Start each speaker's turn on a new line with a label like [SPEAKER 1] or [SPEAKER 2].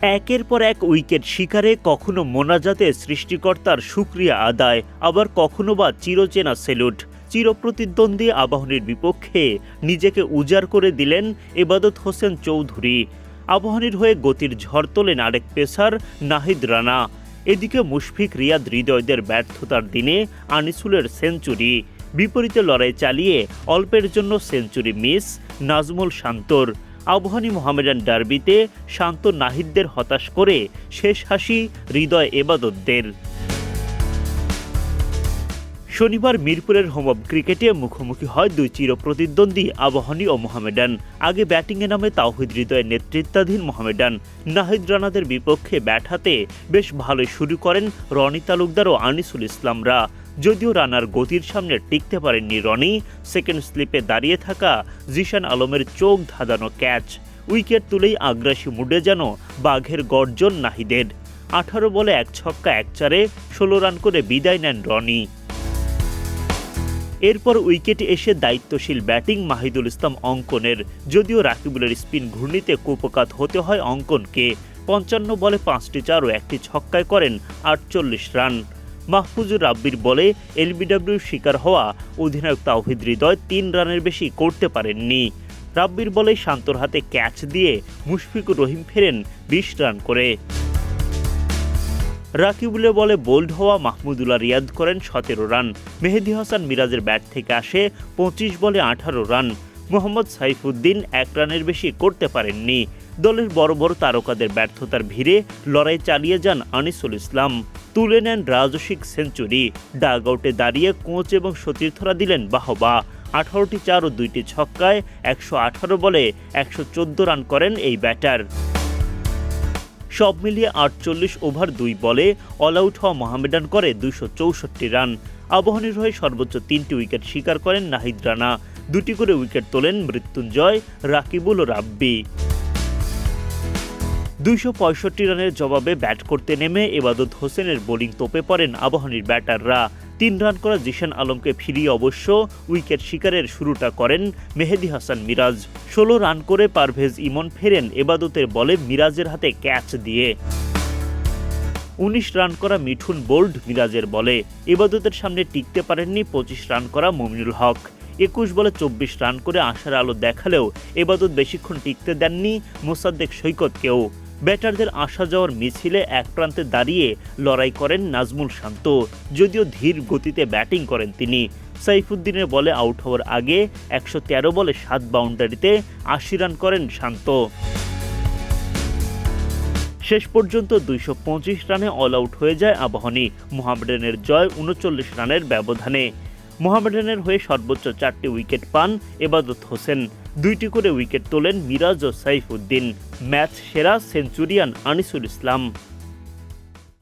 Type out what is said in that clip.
[SPEAKER 1] একের পর এক উইকেট শিকারে কখনো মোনাজাতে সৃষ্টিকর্তার সুক্রিয়া আদায়, আবার কখনো বা চিরচেনা সেলুট। চিরপ্রতিদ্বন্দ্বী আবাহনীর বিপক্ষে নিজেকে উজাড় করে দিলেন এবাদত হোসেন চৌধুরী। আবাহনীর হয়ে গতির ঝড় তোলেন আরেক পেসার, নাহিদ রানা। এদিকে মুশফিক রিয়াদ হৃদয়দের ব্যর্থতার দিনে আনিসুলের সেঞ্চুরি। বিপরীতে লড়াই চালিয়ে অল্পের জন্য সেঞ্চুরি মিস নাজমুল শান্তর। আবহানী মোহামেডান ডার্বিতে শান্ত নাহিদদের হতাশ করে শেষ হাসি, হৃদয় এবাদতদের। শনিবার মিরপুরের হোম অব ক্রিকেটে মুখোমুখি হয় দুই চিরপ্রতিদ্বন্দ্বী আবাহনী ও মোহামেডান। আগে ব্যাটিংয়ে নামে তাওহিদ হৃদয়ের নেতৃত্বাধীন মোহামেডান। নাহিদ রানাদের বিপক্ষে ব্যাট হাতে বেশ ভালোই শুরু করেন রনি তালুকদার ও আনিসুল ইসলামরা। যদিও রানার গতির সামনে টিকতে পারেননি রনি সেকেন্ড স্লিপে দাঁড়িয়ে থাকা জিশান আলমের চোখ ধাঁধানো ক্যাচ উইকেট তুলেই আগ্রাসী মুডে যেন বাঘের গর্জন নাহিদের। আঠারো বলে এক ছক্কা এক চারে ষোলো রান করে বিদায় নেন রনি। এরপর উইকেটে এসে দায়িত্বশীল ব্যাটিং মাহিদুল ইসলাম অঙ্কনের। যদিও রাকিবুলের স্পিন ঘূর্ণিতে কুপকাত হতে হয় অঙ্কনকে। পঞ্চান্ন বলে পাঁচটি চার ও একটি ছক্কায় করেন আটচল্লিশ রান। মাহফুজুর রাব্বির বলে এলবিডব্লিউর শিকার হওয়া অধিনায়ক তাওহিদ হৃদয় তিন রানের বেশি করতে পারেননি। রাব্বির বলে শান্তর হাতে ক্যাচ দিয়ে মুশফিকুর রহিম ফেরেন বিশ রান করে। রাকিবুলের বলে বোল্ড হওয়া মাহমুদুল্লাহ রিয়াদ করেন সতেরো রান। মেহেদি হাসান মিরাজের ব্যাট থেকে আসে পঁচিশ বলে আঠারো রান। মোহাম্মদ সাইফুদ্দিন এক রানের বেশি করতে পারেননি। দলের বড় বড় তারকাদের ব্যর্থতার ভিড়ে লড়াই চালিয়ে যান আনিসুল ইসলাম। তুলে নেন রাজস্বিক সেঞ্চুরি। ডাগ আউটে দাঁড়িয়ে কোচ এবং সতীর্থরা দিলেন বাহবা। আঠারোটি চার ও দুইটি ছক্কায় একশো আঠারো বলে একশো চোদ্দ রান করেন এই ব্যাটার। সব মিলিয়ে আটচল্লিশ ওভার দুই বলে অল আউট হওয়া মোহামেডান করে দুশো চৌষট্টি রান। আবাহনীর হয়ে সর্বোচ্চ তিনটি উইকেট শিকার করেন নাহিদ রানা। দুটি করে উইকেট তোলেন মৃত্যুঞ্জয়, রাকিবুল ও রাব্বি। দুইশো পঁয়ষট্টি রানের জবাবে ব্যাট করতে নেমে এবাদত হোসেনের বোলিং তোপে পড়েন আবাহনীর ব্যাটাররা। তিন রান করা জিশান আলমকে ফিরিয়ে অবশ্য উইকেট শিকারের শুরুটা করেন মেহেদি হাসান মিরাজ। ষোলো রান করে পারভেজ ইমন ফেরেন এবাদতের বলে মিরাজের হাতে ক্যাচ দিয়ে। উনিশ রান করা মিঠুন বোল্ড মিরাজের বলে এবাদতের সামনে টিকতে পারেননি পঁচিশ রান করা মমিনুল হক। একুশ বলে চব্বিশ রান করে আশার আলো দেখালেও এবাদত বেশিক্ষণ টিকতে দেননি মোসাদ্দেক সৈকতকেও। ব্যাটারদের আসা যাওয়ার মিছিলে এক প্রান্তে দাঁড়িয়ে লড়াই করেন নাজমুল শান্ত, যদিও ধীর গতিতে ব্যাটিং করেন তিনি। সাইফুদ্দিনের বলে আউট হওয়ার আগে একশো তেরো বলে সাত বাউন্ডারিতে আশি রান করেন শান্ত। শেষ পর্যন্ত দুইশো পঁচিশ রানে অল আউট হয়ে যায় আবাহনী। মোহামেডানের জয় উনচল্লিশ রানের ব্যবধানে। মোহামেডানের হয়ে সর্বোচ্চ চারটি উইকেট পান এবাদত হোসেন। দুইটি করে উইকেট তোলেন মিরাজ ও সাইফুদ্দিন। ম্যাচ সেরা সেঞ্চুরিয়ান আনিসুল ইসলাম।